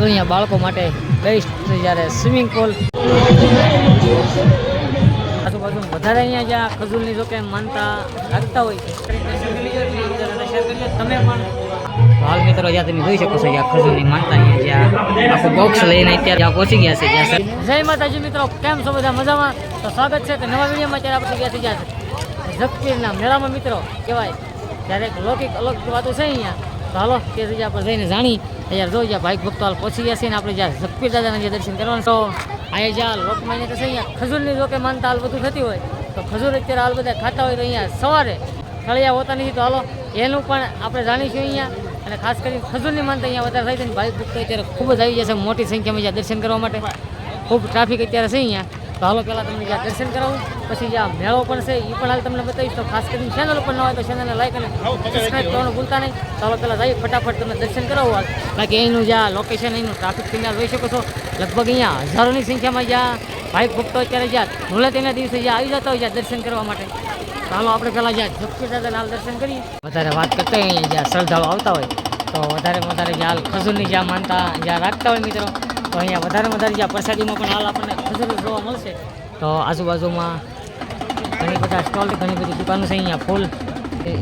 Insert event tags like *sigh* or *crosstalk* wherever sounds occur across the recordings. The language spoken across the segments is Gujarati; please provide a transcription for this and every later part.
જો અહીંયા બાળકો માટે બેસ્ટ જ્યારે સ્વિમિંગ પુલ. આજુબાજુ વધારે અહીંયા જ્યાં ખજૂરની જો કે માનતા રાખતા હોય તમે પણ. હાલ મિત્રો જ્યાં તમે જોઈ શકો છો જ્યાં ખજૂરની માનતા અહીંયા જ્યાં આખું બોક્સ લઈને અત્યારે પહોંચી ગયા છે જ્યાં જય માતાજી મિત્રો, કેમ છો બધા મજામાં? તો સ્વાગત છે કે નવા વિડીયોમાં ત્યારે આપણે ગયા થઈ ગયા છે. મેળામાં મિત્રો, કહેવાય. ત્યારે એક લૌકિક અલગ વાતો છે અહીંયા તો તે જગ્યા આપણે જઈને જાણી. અહીંયા જોઈએ ભાઈક ભક્તો હાલ પહોંચી ગયા છે ને આપણે જ્યાં જગપીર દાદાના જે દર્શન કરવાનું તો અહીંયા જ્યાં લોકમાન્ય તો અહીંયા ખજૂરની જો કે માનતા હાલ બધું થતી હોય, તો ખજૂર અત્યારે હાલ બધા ખાતા હોય તો અહીંયા સવારે થળિયા હોતા નથી, તો હાલો, એનું પણ આપણે જાણીશું અહીંયા. અને ખાસ કરીને ખજૂરની માનતા અહીંયા વધારે થાય છે ભાઈ ભક્તો અત્યારે ખૂબ જ આવી જશે મોટી સંખ્યામાં જ્યાં દર્શન કરવા માટે. ખૂબ ટ્રાફિક અત્યારે છે અહીંયા. તો હાલો, પહેલાં તમને જ્યાં દર્શન કરાવું. પછી જ્યાં મેળો પણ છે એ પણ હાલ તમને બતાવીશ. તો ખાસ કરીને ચેનલ ઉપર ન હોય તો ચેનલને લાઈક અને સબસ્ક્રાઈબ કરવાનું ભૂલતા નહીં. ચાલો પહેલાં જઈ ફટાફટ તમને દર્શન કરાવો હાલ. બાકી અહીંનું જ્યાં લોકેશન અહીંનું ટ્રાફિક સિગ્નલ હોઈ શકો છો. લગભગ અહીંયા હજારોની સંખ્યામાં જ્યાં ભાઈ ભક્તો અત્યારે જ્યાં ધૂળેટીના દિવસે જ્યાં આવી જતા હોય જ્યાં દર્શન કરવા માટે. ચાલો આપણે પહેલાં જ્યાં ઝપકી હાલ દર્શન કરીએ. વધારે વાત કરતા હોય અહીંયા જ્યાં શ્રદ્ધાળુ આવતા હોય તો વધારે વધારે જ્યાં હાલ ખજૂરની જ્યાં માનતા જ્યાં રાખતા હોય મિત્રો તો અહીંયા વધારે વધારે જ્યાં પ્રસાદીમાં પણ હાલ આપણને ખજૂર જોવા મળશે. તો આજુબાજુમાં ઘણી બધા સ્ટોલ ઘણી બધી દુકાનો છે અહીંયા ફૂલ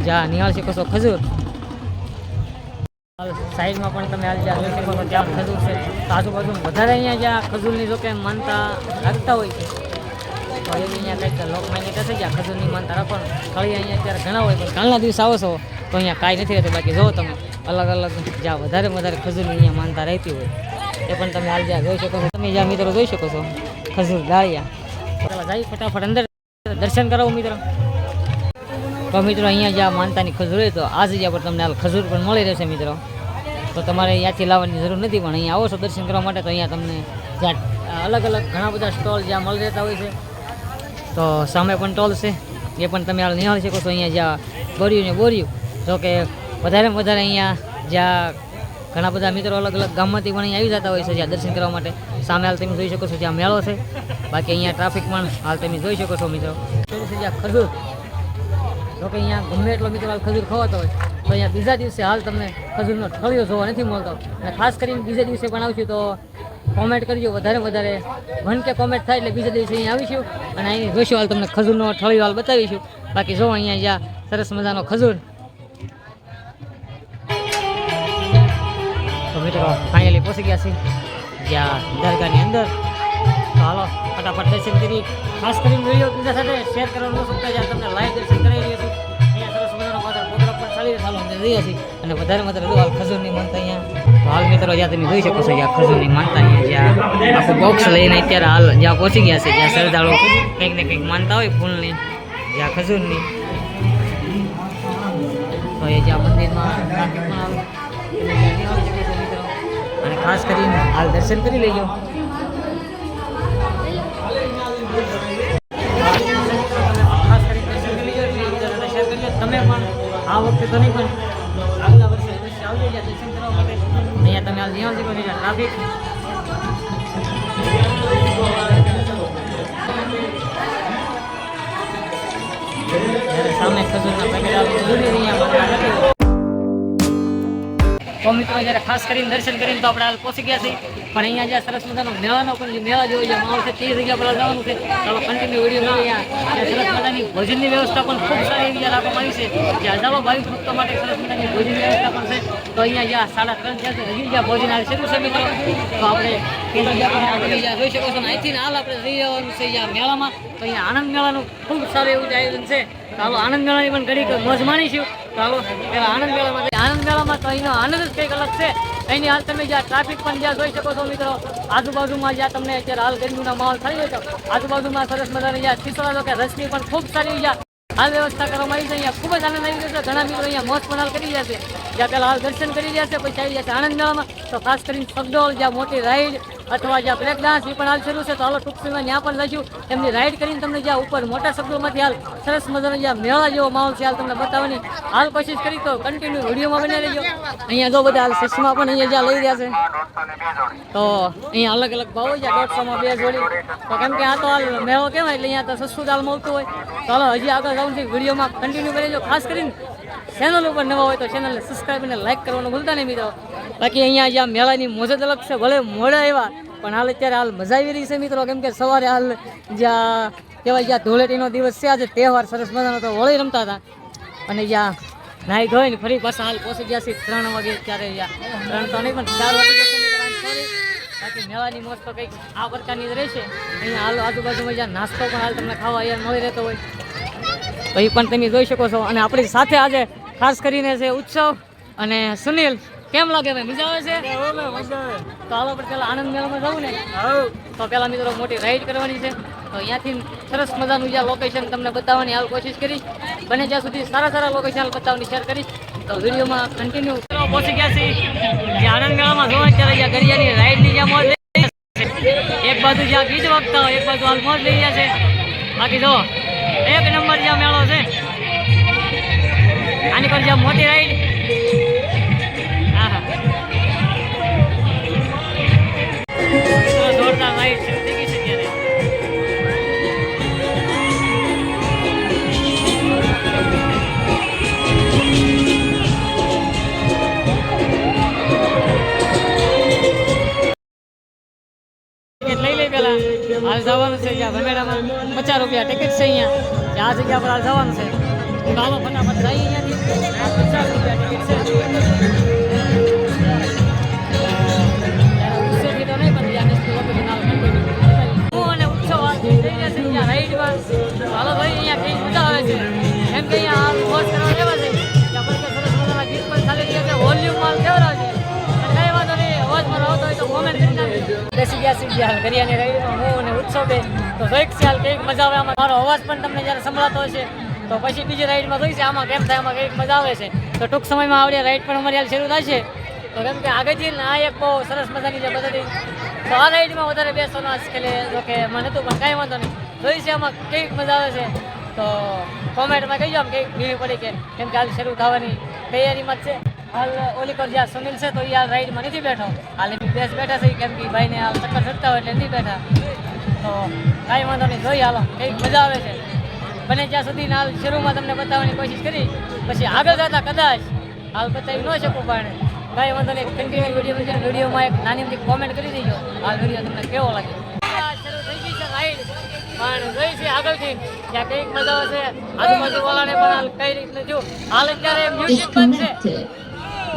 જ્યાં નિહાળ શકો છો ખજૂર સાઈડમાં પણ તમે જ્યાં જોઈ શકો છો ત્યાં ખજૂર છે તો આજુબાજુ વધારે અહીંયા જ્યાં ખજૂરની જો કે માનતા રાખતા હોય છે તો એવી અહીંયા જ્યાં ખજૂરની માનતા રાખવાનું કળી અહીંયા અત્યારે ઘણા હોય પણ કાલના દિવસ આવો છો તો અહીંયા કાંઈ નથી રહેતું બાકી જો તમે અલગ અલગ જ્યાં વધારે વધારે ખજૂરની અહીંયા માનતા રહેતી હોય એ પણ તમે હાલ જ્યાં જોઈ શકો છો તમે જ્યાં મિત્રો જોઈ શકો છો ખજૂર ડાળિયા જાય ફટાફટ અંદર દર્શન કરાવો મિત્રો. તો મિત્રો, અહીંયા જ્યાં માનતાની ખજૂર હોય તો આ જગ્યા પર તમને ખજૂર પણ મળી રહેશે મિત્રો. તો તમારે અહીંયાથી લાવવાની જરૂર નથી, પણ અહીંયા આવો છો દર્શન કરવા માટે તો અહીંયા તમને જ્યાં અલગ અલગ ઘણા બધા સ્ટોલ જ્યાં મળી રહેતા હોય છે. તો સામે પણ ટોલ છે. એ પણ તમે નિહાળી શકો છો અહીંયા જ્યાં બોર્યું ને બોર્યું જો કે વધારે વધારે અહીંયા જ્યાં ઘણા બધા મિત્રો અલગ અલગ ગામમાંથી પણ અહીંયા આવી જતા હોય છે, જ્યાં દર્શન કરવા માટે. સામે હાલ તમે જોઈ શકો છો જ્યાં મેળો છે. બાકી અહીંયા ટ્રાફિક પણ હાલ તમે જોઈ શકો છો મિત્રો. જ્યાં ખજૂર. જો કે અહીંયા ગમે એટલો મિત્રો હાલ ખજૂર ખવાતો હોય, તો અહીંયા બીજા દિવસે હાલ તમને ખજૂરનો ઠળિયો જોવા નથી મળતો. અને ખાસ કરીને બીજા દિવસે પણ આવશું તો કોમેન્ટ કરજો વધારે વધારે. વન કે કોમેન્ટ થાય એટલે બીજા દિવસે અહીંયા આવીશું અને અહીં જોઈશું હાલ તમને ખજૂરનો ઠળિયો હાલ બતાવીશું. બાકી જો અહીંયા જ્યાં સરસ મજાનો ખજૂર મિત્રો ફાઇનલી પહોંચી ગયા છે જ્યાં દરગાહની અંદર. તો હાલો, ફટાફટ દર્શન કરી. ખાસ કરીને વીડિયો બીજા સાથે શેર કરવાનું ન જ્યાં તમને લાઈવ દર્શન કરાવી રહ્યું છું. અહીંયા અને વધારે વધારે હાલ ખજૂરની માનતા અહીંયા. તો હાલ મિત્રો, જ્યાં તમે જોઈ શકો છો જ્યાં ખજૂરની માનતા અહીંયા. જ્યાં આખું બોક્સ લઈને અત્યારે હાલ જ્યાં પહોંચી ગયા છે, જ્યાં શ્રદ્ધાળુ કંઈક ને કંઈક માનતા હોય ફૂલની, જ્યાં ખજૂરની. તો એ જ્યાં મંદિરમાં ખાસ કરીને હાલ દર્શન કરી લેજો ખાસ કરીને દર્શન કરી લેજો એટલે બીજાને શેર કરી લો તમે પણ આ વખતે તો નહીં પણ આગલા વર્ષે અવશ્ય આવજો જ્યાં દર્શન કરવા માટે અહીંયા તમે હાલ નિહાળી શકો છો જ્યાં ટ્રાફિક જ્યારે સામે ખજૂરના પેકેટ આવે ખજૂરની તો મિત્રો જ્યારે ખાસ કરીને દર્શન કરીને તો આપણે હાલ પહોંચી ગયા છીએ. પણ અહીંયા જ્યાં સરસ મજાનો મેળાનો પણ જે મેળા જેવો જે માહોલ છે તે જગ્યા પર જવાનું છે. ચાલો કન્ટિન્યુ વીડિયો અહીંયા સરસ મજાની ભોજનની વ્યવસ્થા પણ ખૂબ સારી એવી જ્યાં રાખવામાં આવી છે. જે હજારો ભાવિક ભક્તો માટે સરસ મજાની ભોજનની વ્યવસ્થા પણ છે. તો અહીંયા જ્યાં સાડા ત્રણ જ્યાં હજી જ્યાં ભોજન આવે શરૂ છે મિત્રો, તો આપણે તે જોઈ શકો છો અહીંથી હાલ આપણે રહી જવાનું છે જ્યાં મેળામાં. તો અહીંયા આનંદ મેળાનું ખૂબ સારું એવું આયોજન છે. તો આનંદ મેળાની પણ ઘડી મોજ માણીશું. હાલો પેલા આનંદ મેળામાં. આનંદ મેળામાં તો અહીંનો આનંદ જ કંઈક અલગ છે. અહીંની હાલ તમે જ્યાં ટ્રાફિક પણ જ્યાં જોઈ શકો છો મિત્રો, આજુબાજુમાં જ્યાં તમને અત્યારે હાલ ગરમીનો માહોલ થઈ ગયો આજુબાજુમાં સરસ મજાની જ્યાં શીતળા કે રસની પણ ખૂબ સારી જ્યાં હાલ વ્યવસ્થા કરવામાં આવી છે. અહીંયા ખૂબ જ આનંદ આવી રહ્યો છે. ઘણા મિત્રો અહીંયા મોત પણ હાલ કરી રહ્યા છે. જ્યાં પહેલાં હાલ દર્શન કરી રહ્યા છે, પછી આવી જશે આનંદ મેળામાં. તો ખાસ કરીને સગડોળ જ્યાં મોટી રાઈડ અથવા જ્યાં બ્રેક ડાન્સ એ પણ હાલ શરૂ છે, તો હાલો ટૂંક સમયમાં ત્યાં પણ લઈશું. એમની રાઈડ કરીને તમને જ્યાં ઉપર મોટા શબ્દોમાંથી હાલ સરસ મજાનો જ્યાં મેળા જેવો માહોલ છે, હાલ તમને બતાવવાની હાલ કોશિશ કરી તો કન્ટિન્યુ વિડીયોમાં બની રહેજો. અહીંયા જો બધા હાલ સસ્માં પણ અહીંયા જ્યાં લઈ રહ્યા છે, તો અહીંયા અલગ અલગ ભાવ હોય જ્યાં દોઢસોમાં બે જોડી. તો કેમ કે આ તો હાલ મેળો કહેવાય, એટલે અહીંયા તો સસ્તું દાલ મળતું હોય. હાલો હજી આગળ જવું છે, વિડીયોમાં કન્ટિન્યુ કરી જો ખાસ કરીને ચેનલ ઉપર નવા હોય તો ચેનલને સબસ્ક્રાઈબ અને લાઈક કરવાનું ભૂલતા નહીં મિત્રો. બાકી અહીંયા જ્યાં મેળાની મોજ જ અલગ છે. ભલે મોડા આવ્યા, પણ હાલ અત્યારે હાલ મજા આવી રહી છે મિત્રો. કેમ કે સવારે હાલ જ્યાં કહેવાય જ્યાં ધૂળેટીનો દિવસ છે, આજે તહેવાર સરસ મજાનો તો હોળી રમતા હતા. અને જ્યાં નાહી ધોઈને ફરી પાછા હાલ પહોંચી ગયા છે ત્રણ વાગે ત્યારે ત્રણ તો નહીં, પણ ચાર વાગે. બાકી મેળાની મોજ તો કંઈક આ પ્રકારની જ રહેશે. અહીંયા હાલ આજુબાજુમાં જ્યાં નાસ્તો પણ હાલ તમને ખાવા અહીંયા મળી રહેતો હોય. તો એ પણ તમે જોઈ શકો છો. અને આપણી સાથે આજે ખાસ કરીને છે ઉત્સવ અને સુનિલ કેમ લાગે ભાઈ? મજા આવે છે? તો હાલો આપણે પેલા આનંદ મેળામાં જવું ને? તો પેલા મિત્રો મોટી રાઈડ કરવાની છે. તો અહીંયાથી સરસ મજાનું જ્યાં લોકેશન તમને બતાવવાની હાલ કોશિશ કરીશ. બને જ્યાં સુધી સારા સારા લોકેશન બતાવવાની શેર કરીશ. તો વિડીયોમાં કન્ટિન્યુ પહોંચી ગયા છીએ. જ્યાં આનંદ મેળામાં જોવા ત્યારે જ્યાં ગરિયાની રાઈડની જ્યાં મોજ એક બાજુ જ્યાં ગીત હોય એક બાજુ હાલ મોજ લઈ ગયા છે. બાકી જો એક નંબર જ્યાં મેળો છે આની પર જ્યાં મોટી રાઈડ આહા. મિત્રો, જોરદાર રાઈડ છે દેખી છે ત્યારે ટિકિટ લઈ લઈ પેલા. હાલ જવાનું છે જ્યાં ભમેડામાં પચાસ રૂપિયા ટિકિટ છે અહીંયા. જ્યાં આ જગ્યા પર હાલ જવાનું છે. તો હાલો ફટાફટ જઈએ બેસી ગયા સી ગયા કરિયાની રાઈડમાં હું અને ઉત્સવ બે, તો જોઈક હાલ કંઈક મજા આવે આમાં. મારો અવાજ પણ તમને જ્યારે સંભળાતો હશે તો પછી બીજી રાઈડમાં જોઈશે. આમાં કેમ થાય, આમાં કંઈક મજા આવે છે. તો ટૂંક સમયમાં આવડે રાઈડ પણ અમારી હાલ શરૂ થશે. તો કેમ કે આગળથી જઈને આ એક બહુ સરસ મજાની છે બધી તો આ રાઈડમાં વધારે બેસવાનો આજકાલે. જો કે મને હતું પણ કાંઈ વાંધો નહીં. જોઈશે આમાં કંઈક મજા આવે છે. તો કોમેન્ટમાં કહી આમ કંઈક ભીડ પડી કે કેમ કે હાલ શરૂ થવાની તૈયારીમાં જ છે. હાલ ઓલી પર જ્યાં સુનિલ છે, તો એ હાલ રાઈડમાં નથી બેઠો. હાલ બેસ બેઠા છે કેમ કે ભાઈને હાલ ચક્કર ચડતા હોય એટલે નથી બેઠા. તો કાંઈ વાંધો નહીં, જોઈ હાલો, કંઈક મજા આવે છે. બને જ્યાં સુધી હાલ શરૂમાં તમને બતાવવાની કોશિશ કરી. પછી આગળ જતા કદાચ હાલ બતાવી ન શકું, પણ કાંઈ વાંધો નહીં. કન્ટિન્યુ વીડિયો છે વિડીયોમાં એક નાની મોટી કોમેન્ટ કરી દેજો. હાલ વીડિયો તમને કેવો લાગે? આ શરૂ થઈ ગઈ છે રાઈડ પણ જોઈ છે આગળથી ત્યાં કંઈક મજા આવશે. આજુબાજુ વાળાને પણ હાલ કઈ રીતનું જો હાલ અત્યારે મ્યુઝિક બંધ છે.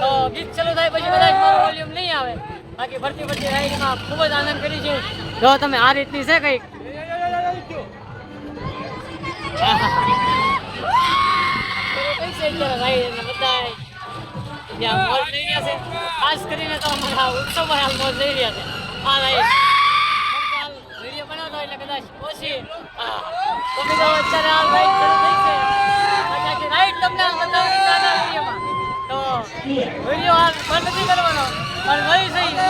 તો ગીત ચાલુ થાય પછી બધા મારો વોલ્યુમ નહીં આવે. બાકી ભરતી ભરતી રાઈડમાં ખૂબ જ આનંદ કરી છે. જો તમે આ રીતની છે કંઈક ખાસ કરીને તો હાલ મોજ લઈ રહ્યા છે આ રાઈડ વીડિયો બનાવતો એટલે કદાચ ઓછી હા. તો થઈ તમને બતાવવાની તો વીડિયો હાલ નથી કરવાનો પણ સહી તો!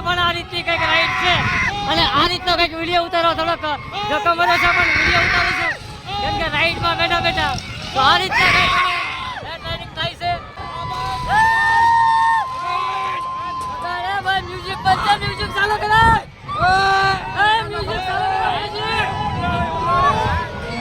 પણ આ રીતની કંઈક રાઈડ છે અને આ રીતનો કંઈક વીડિયો ઉતારો થોડોક જોખમ વધે છે પણ વીડિયો છે કેમ કે રાઈડમાં બેઠા બેઠા તો આ રીતના કંઈક રાઇડિંગ થાય છે મ્યુઝિક બંધ મ્યુઝિક ચાલુ કરો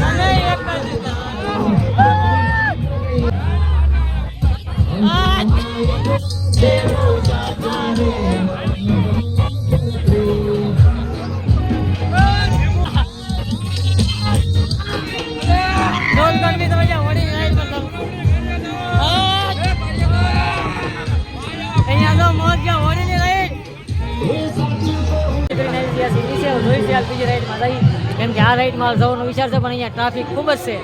અને આ રાઈડમાં જવાનો વિચાર છે, પણ અહીંયા ટ્રાફિક ખૂબ જ છે.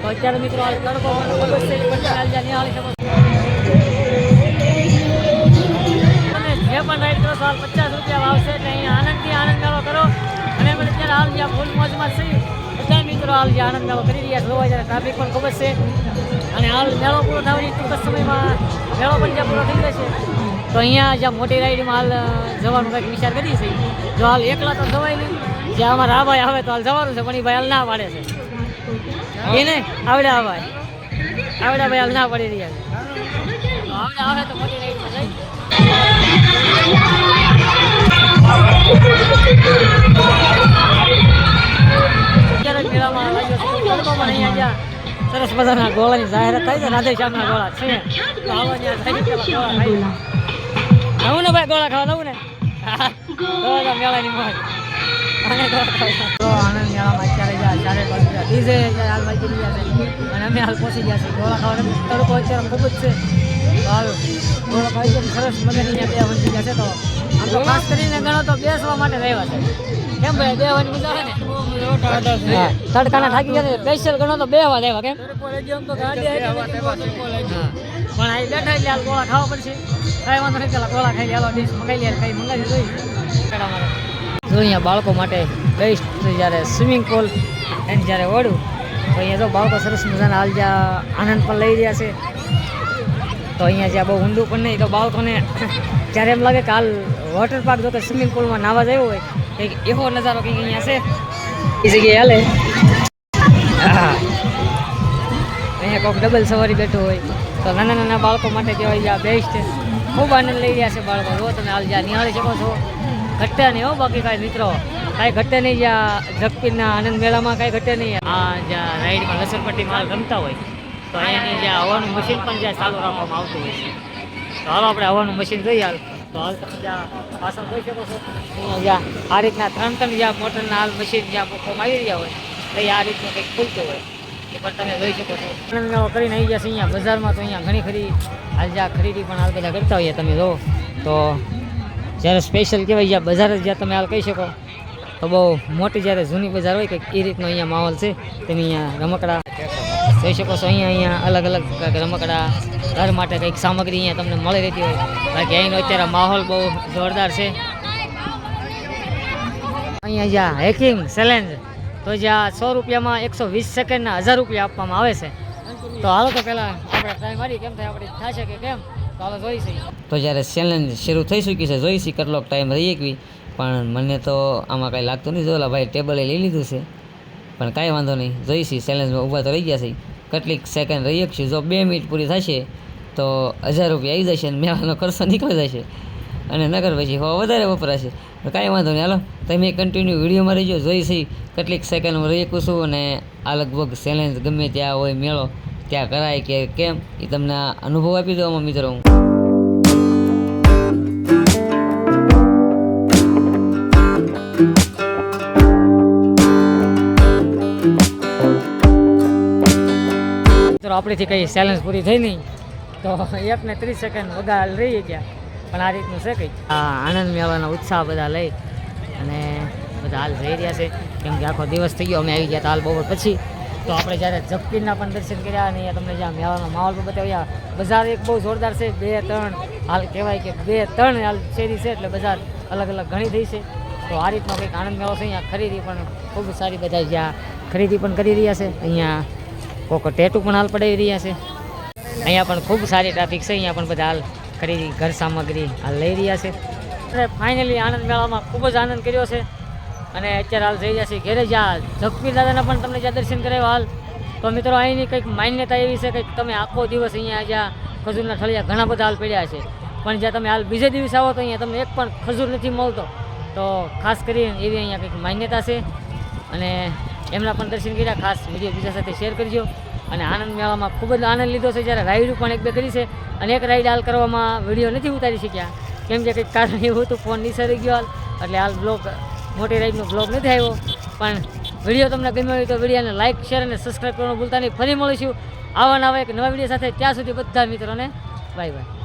તો અત્યારે મિત્રો હાલ તડકો ખૂબ જ છે નિહાળી શકો છો. તમે જે પણ રાઈડ કરો છો, હાલ પચાસ રૂપિયા આવશે એટલે અહીંયા આનંદથી આનંદ મેળો કરો. અને અમે અત્યારે હાલ જ્યાં ફૂલ મોજમાં છીએ બધા મિત્રો હાલ જે આનંદ મેળો કરી રહ્યા જોવા જ્યારે ટ્રાફિક પણ ખૂબ જ છે. અને હાલ મેળો પૂરો થવાની ટૂંક સમયમાં મેળો પણ જ્યાં પૂરો થઈ જશે તો અહીંયા જ્યાં મોટી રાઈડમાં હાલ જવાનો કંઈક વિચાર કરી છે જો હાલ એકલા તો જવાય નહીં. જ્યાં અમારા આ ભાઈ આવે તો હાલ જવાનું છે પણ એ ભાઈ હાલ ના પાડે છે. એને? આવડે આ ભાઈ આવડે ભાઈ હાલ ના પાડી રહ્યા છે. આવડે આવે તો મોટી જ સરસ મજાના ગોળાની જાહેરાત થઈ છે રાધે શ્યામના ગોળા છે. લઉં ને ભાઈ ગોળા ખાવા દઉં ને મેળાની મોજ. તો આનંદ મેળામાં અત્યારે જ્યાં ચારે જ્યાં ડીજે હાલ વાગી ગયા છે, અને અમે હાલ પહોંચી ગયા છીએ. ગોળા ખાવા તડકો અત્યારે ખૂબ જ છે. સારું ગોળા ખાઈ ગયા સરસ મજાની અહીંયા બે વંચી ગયા છે તો આમ તો ખાસ કરીને ગણો તો બેસવા માટે રહેવા છે. કેમ ભાઈ બેવાની મજા આવે ને? તડકાના થાકી ગયા સ્પેશિયલ ગણો તો બે વા દેવા કેમ. પણ આ બેઠા એટલે ગોળા ખાવા પડશે. કાંઈ વાંધો નહીં, પેલા ગોળા ખાઈ લે, હાલો, ડીશ મંગાવી લે, કઈ મંગાવી જોઈ. જો અહીંયા બાળકો માટે બેસ્ટ જ્યારે સ્વિમિંગ પુલ એને જ્યારે ઓળું તો અહીંયા જો બાળકો સરસ મજાના હાલ જ્યાં આનંદ પણ લઈ રહ્યા છે. તો અહીંયા જ્યાં બહુ ઊંડું પણ નહીં, તો બાળકોને *coughs* જ્યારે એમ લાગે કે હાલ વોટર પાર્ક જો કે સ્વિમિંગ પુલમાં નાવા જવું હોય કંઈક એવો નજારો કંઈક અહીંયા છે. એ જગ્યાએ હાલે. હા. અહીંયા કોઈક ડબલ સવારી બેઠું હોય, તો નાના નાના બાળકો માટે કહેવાય આ બેસ્ટ ખૂબ આનંદ લઈ રહ્યા છે બાળકો. જો તમે હાલ જ્યાં નિહાળી શકો છો ઘટે નહીં હો, બાકી કાંઈ મિત્રો. કાંઈ ઘટે નહીં જ્યાં જગપીરના આનંદ મેળામાં કાંઈ ઘટે નહીં. આ જ્યાં રાઈડમાં લસણપટ્ટી માલ રમતા હોય, તો અહીંયાની જ્યાં હવાનું મશીન પણ જ્યાં ચાલુ રાખવામાં આવતું હોય છે. તો હાલો આપણે હવાનું મશીન જોઈએ હાલ. તો હાલ તમે જ્યાં પાછળ જોઈ શકો છો, અહીંયા જ્યાં આ રીતના ત્રણ ત્રણ જ્યાં મોટરના હાલ મશીન જ્યાં મૂકવામાં આવી રહ્યા હોય, તો આ રીતનું કંઈક ખુલતું હોય. એ પણ તમે જોઈ શકો છો. કરીને આવી જશે અહીંયા બજારમાં, તો અહીંયા ઘણી ખરી હાલ જ્યાં ખરીદી પણ હાલ બધા કરતા હોઈએ તમે જો. તો જ્યારે સ્પેશિયલ કહેવાય, જ્યાં બજાર જ જ્યાં તમે હાલ કહી શકો, તો બહુ મોટી જ્યારે જૂની બજાર હોય, કંઈક એ રીતનો અહીંયા માહોલ છે, તેની અહીંયા રમકડા જોઈ શકો છો, અહીંયા અહીંયા અલગ અલગ કંઈક રમકડા, ઘર માટે કંઈક સામગ્રી અહીંયા તમને મળી રહેતી હોય. બાકી અહીંનો અત્યારે માહોલ બહુ જોરદાર છે. અહીંયા જ્યાં હેકિંગ ચેલેન્જ તો જ્યાં સો રૂપિયામાં એકસો વીસ સેકન્ડના હજાર રૂપિયા આપવામાં આવે છે. તો હાલો તો પહેલાં આપણે ટ્રાય મારી કેમ થાય, આપણે થશે કે કેમ? તો જ્યારે ચેલેન્જ શરૂ થઈ ચૂકી છે જોઈશી કેટલોક ટાઈમ રહી એકવી પણ મને તો આમાં કાંઈ લાગતું નહીં જોલા ભાઈ ટેબલે લઈ લીધું છે. પણ કાંઈ વાંધો નહીં. જોઈશી ચેલેન્જમાં ઊભા તો રહી ગયા છે. કેટલીક સેકન્ડ રહી શકશે. જો બે મિનિટ પૂરી થશે, તો હજાર રૂપિયા આવી જશે અને મેળાનો ખર્ચો નીકળી જશે. અને નગર પછી હવા વધારે વપરાશે. કાંઈ વાંધો નહીં. હાલો, તમે કન્ટિન્યુ વિડીયોમાં રહીજો. જોઈશી કેટલીક સેકન્ડમાં રહી શકું છું અને આ લગભગ ચેલેન્જ ગમે ત્યાં હોય, મેળો. ત્યાં કરાય કે કેમ, એ તમને અનુભવ આપી દો મિત્રો હું. મિત્રો, આપણીથી કઈ ચેલેન્જ પૂરી થઈ નહીં, તો એક ને ત્રીસ સેકન્ડ વગાડ રહી ગયા, પણ આ રીતનું છે કંઈ આનંદ મેળવાનો ઉત્સાહ બધા લઈ અને બધા હાલ જઈ રહ્યા છે. કેમ કે આખો દિવસ થઈ ગયો, અમે આવી ગયા હતા હાલ બપોર પછી તો આપણે જ્યારે જગપીરના પણ દર્શન કર્યા અને અહીંયા તમને જ્યાં મેળાનો માહોલ પણ બતાવ્યા, બજાર એક બહુ જોરદાર છે, બે ત્રણ, હાલ કહેવાય કે બે ત્રણ હાલ શેરી છે એટલે બજાર અલગ અલગ ઘણી થઈ છે. તો આ રીતનો કંઈક આનંદ મેળો છે, અહીંયા ખરીદી પણ ખૂબ સારી બધા જ્યાં ખરીદી પણ કરી રહ્યા છે. અહીંયા કોક ટેટુ પણ હાલ પડાવી રહ્યા છે. અહીંયા પણ ખૂબ સારી ટ્રાફિક છે, અહીંયા પણ બધા હાલ ખરીદી ઘર સામગ્રી હાલ લઈ રહ્યા છે. અને ફાઇનલી આનંદ મેળામાં ખૂબ જ આનંદ કર્યો છે. અને અત્યારે હાલ થઈ જશે ઘેરે જ્યાં જગપીર દાદાના પણ તમને જ્યાં દર્શન કરાવ્યા હાલ. તો મિત્રો, અહીંની કંઈક માન્યતા એવી છે કે તમે આખો દિવસ અહીંયા જ્યાં ખજૂરના ઠળિયા ઘણા બધા હાલ પડ્યા છે. પણ જ્યાં તમે હાલ બીજે દિવસે આવો તો અહીંયા તમને એક પણ ખજૂર નથી મળતો. તો ખાસ કરીને એવી અહીંયા કંઈક માન્યતા છે. અને એમના પણ દર્શન કર્યા. ખાસ વીડિયો બીજા સાથે શેર કરજો. અને આનંદ મેળામાં ખૂબ જ આનંદ લીધો છે. જ્યારે રાઈડ પણ એક બે કરી છે. અને એક રાઈડ હાલ કરવામાં વીડિયો નથી ઉતારી શક્યા. કેમ કે કંઈક કારણ એવું હતું, ફોન નિસરી ગયો હાલ. એટલે હાલ બ્લોગ મોટી રાઈડનો બ્લોગ નથી આવ્યો, પણ વીડિયો તમને ગમ્યો હોય તો વિડીયોને લાઇક શેર અને સબસ્ક્રાઈબ કરવાનું ભૂલતા નહીં. ફરી મળીશું આવા નવા એક નવા વીડિયો સાથે. ત્યાં સુધી બધા મિત્રોને બાય બાય